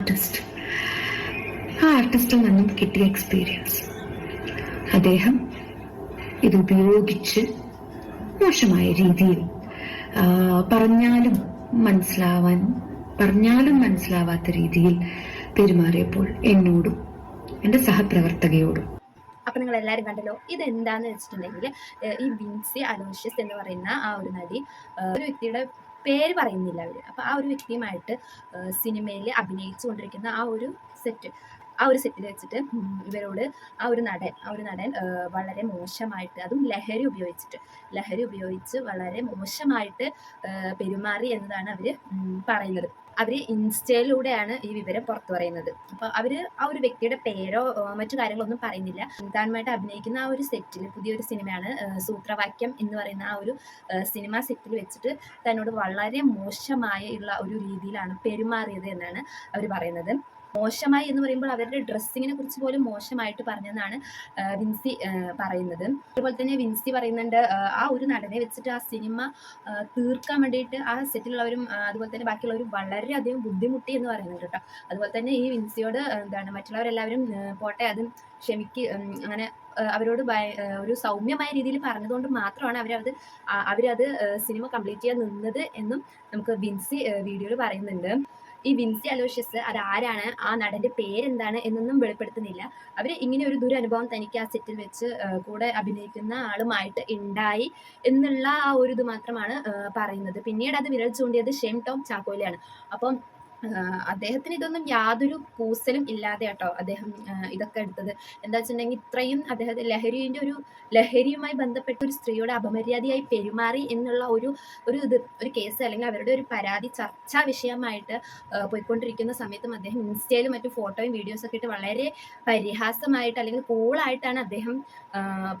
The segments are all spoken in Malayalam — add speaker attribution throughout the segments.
Speaker 1: ആർട്ടിസ്റ്റ്. ആ ആർട്ടിസ്റ്റിൽ നിന്നും കിട്ടിയ എക്സ്പീരിയൻസ് അദ്ദേഹം ഇത് ഉപയോഗിച്ച് മോശമായ രീതിയിൽ പറഞ്ഞാലും മനസ്സിലാവാൻ പറഞ്ഞാലും മനസ്സിലാവാത്ത രീതിയിൽ പെരുമാറിയപ്പോൾ എന്നോടും എന്റെ സഹപ്രവർത്തകയോടും.
Speaker 2: അപ്പൊ നിങ്ങൾ എല്ലാവരും കണ്ടല്ലോ ഇത് എന്താന്ന് വെച്ചിട്ടുണ്ടെങ്കിൽ ഈ വിൻസി അലോഷ്യസ് എന്ന് പറയുന്ന ആ ഒരു നടി ഒരു വ്യക്തിയുടെ പേര് പറയുന്നില്ല അവർ അപ്പോൾ ആ ഒരു വ്യക്തിയുമായിട്ട് സിനിമയിൽ അഭിനയിച്ചു കൊണ്ടിരിക്കുന്ന ആ ഒരു സെറ്റ് ആ ഒരു സെറ്റിൽ വെച്ചിട്ട് ഇവരോട് ആ ഒരു നടൻ ആ ഒരു നടൻ വളരെ മോശമായിട്ട് അതും ലഹരി ഉപയോഗിച്ചിട്ട് ലഹരി ഉപയോഗിച്ച് വളരെ മോശമായിട്ട് പെരുമാറി എന്നതാണ് അവർ പറയുന്നത്. അവർ ഇൻസ്റ്റയിലൂടെയാണ് ഈ വിവരം പുറത്തു പറയുന്നത്. അപ്പോൾ അവർ ആ ഒരു വ്യക്തിയുടെ പേരോ മറ്റു കാര്യങ്ങളൊന്നും പറയുന്നില്ല. താനുമായിട്ട് അഭിനയിക്കുന്ന ആ ഒരു സെറ്റിൽ പുതിയൊരു സിനിമയാണ് സൂത്രവാക്യം എന്ന് പറയുന്ന ആ ഒരു സിനിമ സെറ്റിൽ വെച്ചിട്ട് തന്നോട് വളരെ മോശമായ ഉള്ള ഒരു രീതിയിലാണ് പെരുമാറിയത് എന്നാണ് അവർ പറയുന്നത്. മോശമായി എന്ന് പറയുമ്പോൾ അവരുടെ ഡ്രസ്സിങ്ങിനെ കുറിച്ച് പോലും മോശമായിട്ട് പറഞ്ഞെന്നാണ് വിൻസി പറയുന്നത്. അതുപോലെ തന്നെ വിൻസി പറയുന്നുണ്ട് ആ ഒരു നടനെ വെച്ചിട്ട് ആ സിനിമ തീർക്കാൻ വേണ്ടിയിട്ട് ആ സെറ്റിലുള്ളവരും അതുപോലെ തന്നെ ബാക്കിയുള്ളവരും വളരെയധികം ബുദ്ധിമുട്ടി എന്ന് പറയുന്നുണ്ട് കേട്ടോ. അതുപോലെ തന്നെ ഈ വിൻസിയോട് എന്താണ് മറ്റുള്ളവരെല്ലാവരും പോട്ടെ അതും ക്ഷമിക്ക് അങ്ങനെ അവരോട് ഒരു സൗമ്യമായ രീതിയിൽ പറഞ്ഞതുകൊണ്ട് മാത്രമാണ് അവരത് അവരത് സിനിമ കംപ്ലീറ്റ് ചെയ്യാൻ നിന്നത് എന്നും നമുക്ക് വിൻസി വീഡിയോയിൽ പറയുന്നുണ്ട്. ഈ വിൻസി അലോഷ്യസ് അത് ആരാണ് ആ നടന്റെ പേരെന്താണ്? എന്നൊന്നും വെളിപ്പെടുത്തുന്നില്ല. അവർ ഇങ്ങനെ ഒരു ദുരനുഭവം തനിക്ക് ആ സെറ്റിൽ വെച്ച് കൂടെ അഭിനയിക്കുന്ന ആളുമായിട്ട് ഉണ്ടായി എന്നുള്ള ആ ഒരു ഇത് മാത്രമാണ് പറയുന്നത്. പിന്നീട് അത് വിരൽ ചൂണ്ടിയത് ഷെം ടോം ചാക്കോയിലാണ് അപ്പം അദ്ദേഹത്തിന് ഇതൊന്നും യാതൊരു കൂസലും ഇല്ലാതെ കേട്ടോ അദ്ദേഹം ഇതൊക്കെ എടുത്തത്. എന്താ വെച്ചിട്ടുണ്ടെങ്കിൽ ഇത്രയും അദ്ദേഹത്തെ ലഹരിന്റെ ഒരു ലഹരിയുമായി ബന്ധപ്പെട്ട ഒരു സ്ത്രീയുടെ അപമര്യാദയായി പെരുമാറി എന്നുള്ള ഒരു ഒരു ഇത് ഒരു കേസ് അല്ലെങ്കിൽ അവരുടെ ഒരു പരാതി ചർച്ചാ വിഷയമായിട്ട് പോയിക്കൊണ്ടിരിക്കുന്ന സമയത്തും അദ്ദേഹം ഇൻസ്റ്റയിലും മറ്റു ഫോട്ടോയും വീഡിയോസും ഒക്കെ ഇട്ട് വളരെ പരിഹാസമായിട്ട് അല്ലെങ്കിൽ കൂളായിട്ടാണ് അദ്ദേഹം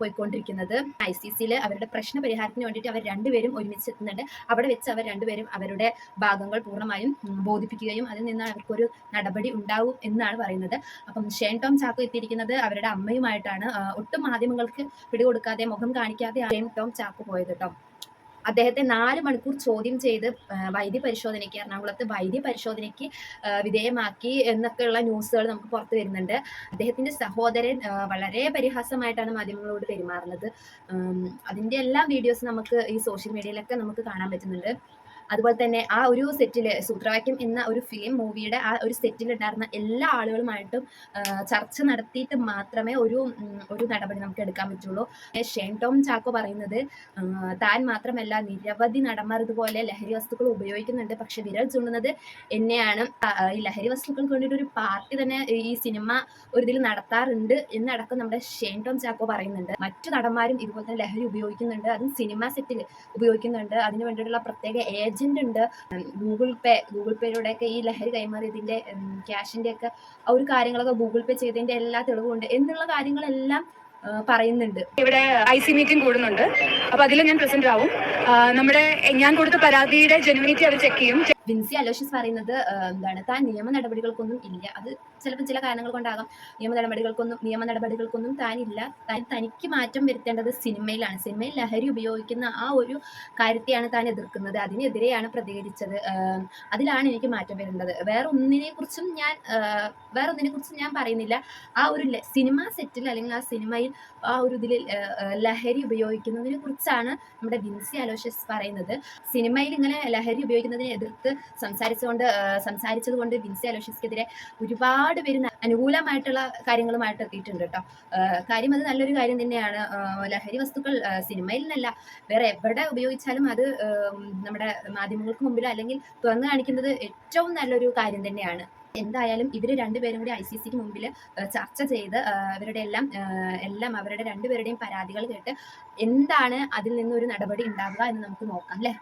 Speaker 2: പോയിക്കൊണ്ടിരിക്കുന്നത്. ഐ സി സിയിൽ അവരുടെ പ്രശ്ന പരിഹാരത്തിന് വേണ്ടിയിട്ട് അവർ രണ്ടുപേരും ഒരുമിച്ച് എത്തുന്നുണ്ട് അവിടെ വെച്ച് അവർ രണ്ടുപേരും അവരുടെ ഭാഗങ്ങൾ പൂർണമായും ഉം, ബോധിപ്പിക്കുകയും അതിൽ നിന്ന് അവർക്കൊരു നടപടി ഉണ്ടാവും എന്നാണ് പറയുന്നത്. അപ്പം ഷേൺ ടോം ചാക്കോ എത്തിയിരിക്കുന്നത് അവരുടെ അമ്മയുമായിട്ടാണ്. ഒട്ടും മാധ്യമങ്ങൾക്ക് പിടികൊടുക്കാതെ മുഖം കാണിക്കാതെ ഷേൺ ടോം ചാക്കോ പോയത് കേട്ടോ. അദ്ദേഹത്തെ നാല് മണിക്കൂർ ചോദ്യം ചെയ്ത് വൈദ്യ പരിശോധനയ്ക്ക് എറണാകുളത്ത് വൈദ്യ പരിശോധനയ്ക്ക് വിധേയമാക്കി എന്നൊക്കെയുള്ള ന്യൂസുകൾ നമുക്ക് പുറത്തു വരുന്നുണ്ട്. അദ്ദേഹത്തിന്റെ സഹോദരൻ വളരെ പരിഹാസമായിട്ടാണ് മാധ്യമങ്ങളോട് പെരുമാറുന്നത്. അതിന്റെ എല്ലാ വീഡിയോസ് നമുക്ക് ഈ സോഷ്യൽ മീഡിയയിലൊക്കെ നമുക്ക് കാണാൻ പറ്റുന്നുണ്ട്. അതുപോലെ തന്നെ ആ ഒരു സെറ്റിൽ സൂത്രവാക്യം എന്ന ഒരു ഫിലിം മൂവിയുടെ ആ ഒരു സെറ്റിൽ ഉണ്ടായിരുന്ന എല്ലാ ആളുകളുമായിട്ടും ചർച്ച നടത്തിയിട്ട് മാത്രമേ ഒരു ഒരു നടപടി നമുക്ക് എടുക്കാൻ പറ്റുള്ളൂ. ഷെയ്ൻ ടോം ചാക്കോ പറയുന്നത് താൻ മാത്രമല്ല നിരവധി നടന്മാർ ഇതുപോലെ ലഹരി വസ്തുക്കൾ ഉപയോഗിക്കുന്നുണ്ട് പക്ഷെ വിരൽ ചൂണ്ടുന്നത് എന്നെയാണ്. ഈ ലഹരി വസ്തുക്കൾക്ക് വേണ്ടിയിട്ട് ഒരു പാർട്ടി തന്നെ ഈ സിനിമ ഒരു ഇതിൽ നടത്താറുണ്ട് എന്നടക്കം നമ്മുടെ ഷെയ്ൻ ടോം ചാക്കോ പറയുന്നുണ്ട്. മറ്റു നടന്മാരും ഇതുപോലെ തന്നെ ലഹരി ഉപയോഗിക്കുന്നുണ്ട് അതും സിനിമ സെറ്റിൽ ഉപയോഗിക്കുന്നുണ്ട്. അതിന് വേണ്ടിയിട്ടുള്ള പ്രത്യേക ഏജന്റ് ഉണ്ട് ഗൂഗിൾ പേ ഗൂഗിൾ പേയിലൂടെയൊക്കെ ഈ ലഹരി കൈമാറിയതിന്റെ ക്യാഷിന്റെ ഒക്കെ ആ ഒരു കാര്യങ്ങളൊക്കെ ഗൂഗിൾ പേ ചെയ്തതിന്റെ എല്ലാ തെളിവുണ്ട് എന്നുള്ള കാര്യങ്ങളെല്ലാം പറയുന്നുണ്ട്.
Speaker 3: ഇവിടെ ഐ സി മീറ്റിംഗ് കൂടുന്നുണ്ട്. അപ്പൊ അതിൽ ഞാൻ പ്രസന്റ് ആവും. നമ്മുടെ ഞാൻ കൊടുത്ത പരാതിയുടെ ജെനുവിനിറ്റി അവർ ചെക്ക് ചെയ്യും.
Speaker 2: വിൻസി അലോഷ്യസ് പറയുന്നത് എന്താണ് താൻ നിയമ നടപടികൾക്കൊന്നും ഇല്ല. അത് ചിലപ്പോൾ ചില കാരണങ്ങൾ കൊണ്ടാകാം. നിയമ നടപടികൾക്കൊന്നും നിയമ നടപടികൾക്കൊന്നും താനില്ല താൻ തനിക്ക് മാറ്റം വരുത്തേണ്ടത് സിനിമയിലാണ്. സിനിമയിൽ ലഹരി ഉപയോഗിക്കുന്ന ആ ഒരു കാര്യത്തെയാണ് താൻ എതിർക്കുന്നത്. അതിനെതിരെയാണ് പ്രതികരിച്ചത്. അതിലാണ് എനിക്ക് മാറ്റം വരുന്നത്. വേറെ ഒന്നിനെ കുറിച്ചും ഞാൻ വേറെ ഒന്നിനെ കുറിച്ചും ഞാൻ പറയുന്നില്ല. ആ ഒരു സിനിമ സെറ്റിൽ അല്ലെങ്കിൽ ആ സിനിമയിൽ ആ ഒരു ഇതിൽ ലഹരി ഉപയോഗിക്കുന്നതിനെ കുറിച്ചാണ് നമ്മുടെ വിൻസി അലോഷ്യസ് പറയുന്നത്. സിനിമയിൽ ഇങ്ങനെ ലഹരി ഉപയോഗിക്കുന്നതിനെ എതിർത്ത് സംസാരിച്ചുകൊണ്ട് ആ, സംസാരിച്ചത് കൊണ്ട് വിൻസി അലോഷ്യസ്ക്കെതിരെ ഒരുപാട് പേര് അനുകൂലമായിട്ടുള്ള കാര്യങ്ങളുമായിട്ട് എത്തിയിട്ടുണ്ട് കേട്ടോ. കാര്യം അത് നല്ലൊരു കാര്യം തന്നെയാണ്. ലഹരി വസ്തുക്കൾ സിനിമയിൽ നിന്നല്ല വേറെ എവിടെ ഉപയോഗിച്ചാലും അത് നമ്മുടെ മാധ്യമങ്ങൾക്ക് മുമ്പിലോ അല്ലെങ്കിൽ തുറന്നു കാണിക്കുന്നത് ഏറ്റവും നല്ലൊരു കാര്യം തന്നെയാണ്. എന്തായാലും ഇവർ രണ്ടുപേരും കൂടി ഐ സി സിക്ക് മുമ്പിൽ ചർച്ച ചെയ്ത് ഇവരുടെ എല്ലാം എല്ലാം അവരുടെ രണ്ടുപേരുടെയും പരാതികൾ കേട്ട് എന്താണ് അതിൽ നിന്നൊരു നടപടി ഉണ്ടാവുക എന്ന് നമുക്ക് നോക്കാം അല്ലേ?